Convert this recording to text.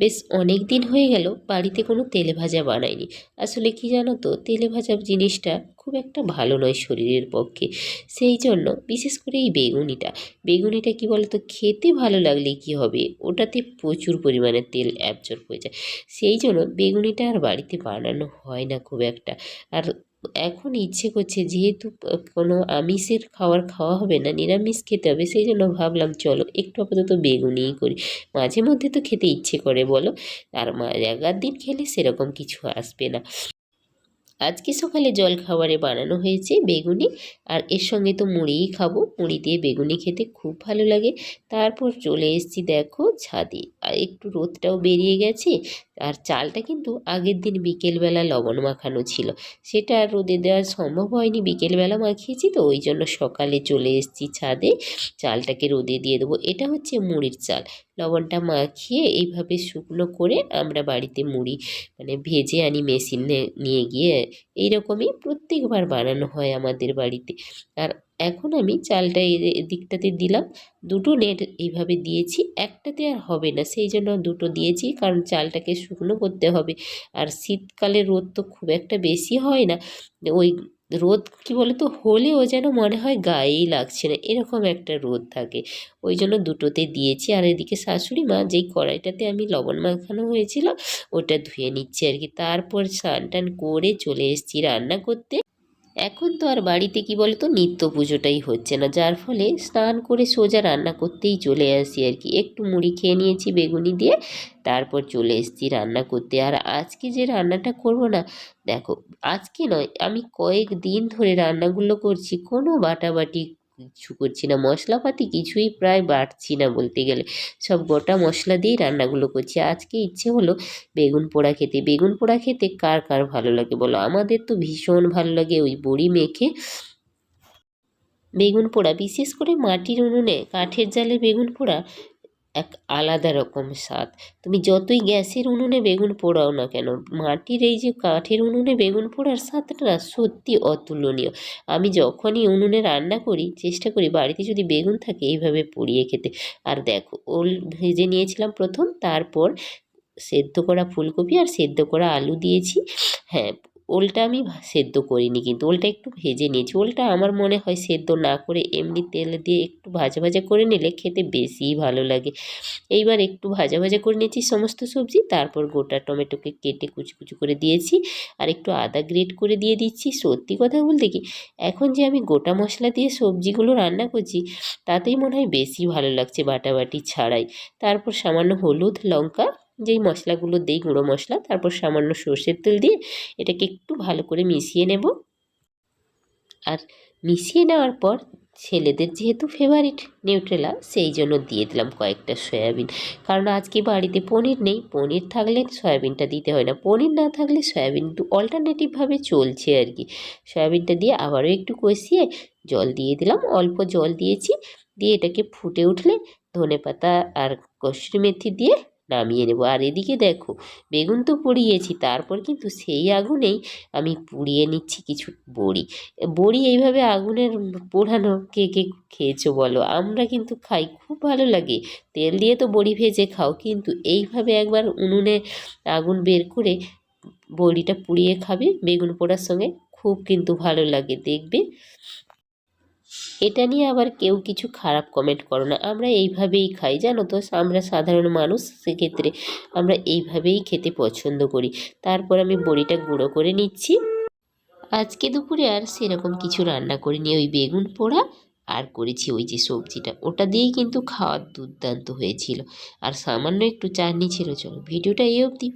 বেশ অনেক দিন হয়ে গেল বাড়িতে কোনো তেলে ভাজা বানাইনি। আসলে কি জানো তো, তেলে ভাজা জিনিসটা খুব একটা ভালো নয় শরীরের পক্ষে। সেই জন্য বিশেষ করে এই বেগুনিটা। বেগুনিটা কি বলো তো খেতে ভালো লাগলে কি হবে? ওটাতে প্রচুর পরিমাণে তেল অ্যাবজর্ব হয়ে যায়। সেই জন্য বেগুনিটা আর বাড়িতে বানানো হয় না খুব একটা। আর এখন ইচ্ছে করছে, যেহেতু কোনো আমিষের খাবার খাওয়া হবে না, নিরামিষ খেতে হবে, সেই জন্য ভাবলাম চলো একটু আপাতত বেগুনিই করি। মাঝে মধ্যে তো খেতে ইচ্ছে করে বলো, আর মা এগার দিন খেলে সেরকম কিছু আসবে না। আজকে সকালে জল খাবারে বানানো হয়েছে বেগুনি। আর এর সঙ্গে তো মুড়িই খাব। মুড়ি দিয়ে বেগুনি খেতে খুব ভালো লাগে। তারপর চলে এসেছি দেখো ছাদে। আর একটু রোদটাও বেরিয়ে গেছে। আর চালটা কিন্তু আগের দিন বিকেলবেলা লবণ মাখানো ছিল। সেটা আর রোদে দেওয়া সম্ভব হয়নি। বিকেলবেলা মাখিয়েছি তো, ওই জন্য সকালে চলে এসেছি ছাদে। চালটাকে রোদে দিয়ে দেবো। এটা হচ্ছে মুড়ির চাল। লবণটা মাখিয়ে এইভাবে শুকনো করে আমরা বাড়িতে মুড়ি মানে ভেজে আনি মেশিনে নিয়ে গিয়ে এইরকমই প্রত্যেকবার বানানো হয় আমাদের বাড়িতে। আর এখন আমি চালটা দিকটাতে দিলাম। দুটো নেট এইভাবে দিয়েছি, একটাতে আর হবে না। সেই জন্য দুটো দিয়েছি, কারণ চালটাকে শুকনো করতে হবে। আর শীতকালে রোদ তো খুব একটা বেশি হয় না। ওই রোদ কি বলতো? হলেও যেন মনে হয় গায়েই লাগছে না। এরকম একটা রোদ থাকে। ওই জন্য দুটোতে দিয়েছি। আর এদিকে শাশুড়ি মা যেই কড়াইটাতে আমি লবণ মাখানো হয়েছিল, ওটা ধুয়ে নিচ্ছি আর কি। তারপর স্নান টান করে চলে এসেছি রান্না করতে। এখন তো আর বাড়িতে কি বলতো, নিত্য পুজোটাই হচ্ছে না। যার ফলে স্নান করে সোজা রান্না করতেই চলে আসি আর কি। একটু মুড়ি খেয়ে নিয়েছি, বেগুনি দিয়ে, তারপর চলে এসেছি রান্না করতে। আর আজকে যে রান্নাটা করব না, দেখো, আজকে নয়, আমি কয়েক দিন ধরে রান্নাগুলো করছি, কোনো বাটাবাটি কিছু করছি না। মশলাপাতি কিছুই প্রায় বাড়ছি না বলতে গেলে। সব গোটা মশলা দিয়েই রান্নাগুলো করছি। আজকে ইচ্ছে হলো বেগুন পোড়া খেতে। বেগুন পোড়া খেতে কার কার ভালো লাগে বলো? আমাদের তো ভীষণ ভালো লাগে ওই বড়ি মেখে বেগুন পোড়া। বিশেষ করে মাটির উনুনে কাঠের জালে বেগুন পোড়া এক আলাদা রকম স্বাদ। তুমি যতই গ্যাসের উনুনে বেগুন পোড়াও না কেন, মাটির এই যে কাঠের উনুনে বেগুন পোড়ার স্বাদটা না সত্যি অতুলনীয়। আমি যখনই উনুনে রান্না করি, চেষ্টা করি বাড়িতে যদি বেগুন থাকে এইভাবে পুড়িয়ে খেতে। আর দেখো, ওল ভেজে নিয়েছিলাম প্রথম, তারপর সেদ্ধ করা ফুলকপি আর সেদ্ধ করা আলু দিয়েছি। হ্যাঁ ওলটা আমি সেদ্ধ করিনি কিন্তু, ওলটা একটু ভেজে নিয়েছি। ওলটা আমার মনে হয় সেদ্ধ না করে এমনি তেল দিয়ে ভাজা ভাজা করে নিলে খেতে বেশিই ভালো লাগে। এইবার একটু ভাজা ভাজা করে নিয়েছি সমস্ত সবজি, তারপর গোটা টমেটোকে কেটে কুচি কুচি করে দিয়েছি আর একটু আদা গ্রেট করে দিয়ে দিচ্ছি। সত্যি কথা বলতে কি, এখন যে আমি গোটা মশলা দিয়ে সবজিগুলো রান্না করছি, তাতেই মনে হয় বেশি ভালো লাগছে বাটাবাটি ছাড়াই। তারপর সামান্য হলুদ লঙ্কা, যেই মশলাগুলো দিই গুঁড়ো মশলা, তারপর সামান্য সর্ষের তেল দিয়ে এটাকে একটু ভালো করে মিশিয়ে নেব। আর মিশিয়ে নেওয়ার পর ছেলেদের যেহেতু ফেভারিট নিউট্রেলা সেই জন্য দিয়ে দিলাম কয়েকটা সয়াবিন। কারণ আজকে বাড়িতে পনির নেই, পনির থাকলে সয়াবিনটা দিতে হয় না। পনির না থাকলে সয়াবিন অল্টারনেটিভভাবে চলছে আর কি। সয়াবিনটা দিয়ে আবারও একটু কষিয়ে জল দিয়ে দিলাম। অল্প জল দিয়েছি। দিয়ে এটাকে ফুটে উঠলে ধনে পাতা আর কসুরি মেথি দিয়ে নামিয়ে নেব। আর এদিকে দেখো, বেগুন তো পুড়িয়েছি, তারপর কিন্তু সেই আগুনেই আমি পুড়িয়ে নিচ্ছি কিছু বড়ি। বড়ি এইভাবে আগুনের পোড়ানো কে কে খেয়েছো বলো? আমরা কিন্তু খাই, খুব ভালো লাগে। তেল দিয়ে তো বড়ি ভেজে খাও, কিন্তু এইভাবে একবার উনুনে আগুন বের করে বড়িটা পুড়িয়ে খাবে বেগুন পোড়ার সঙ্গে, খুব কিন্তু ভালো লাগে। দেখবে এটা নিয়ে আবার কেউ কিছু খারাপ কমেন্ট করো না। আমরা এইভাবেই খাই, জানো তো? আমরা সাধারণ মানুষ, সেক্ষেত্রে আমরা এইভাবেই খেতে পছন্দ করি। তারপর আমি বড়িটা গুঁড়ো করে নিচ্ছি। আজকে দুপুরে আর সেরকম কিছু রান্না করিনি। ওই বেগুন পোড়া আর করেছি ওই যে সবজিটা। ওটা দিয়েই কিন্তু খাওয়ার দুর্দান্ত হয়েছিল। আর সামান্য একটু চাটনি ছিল, চলো। ভিডিওটা এই অবধি।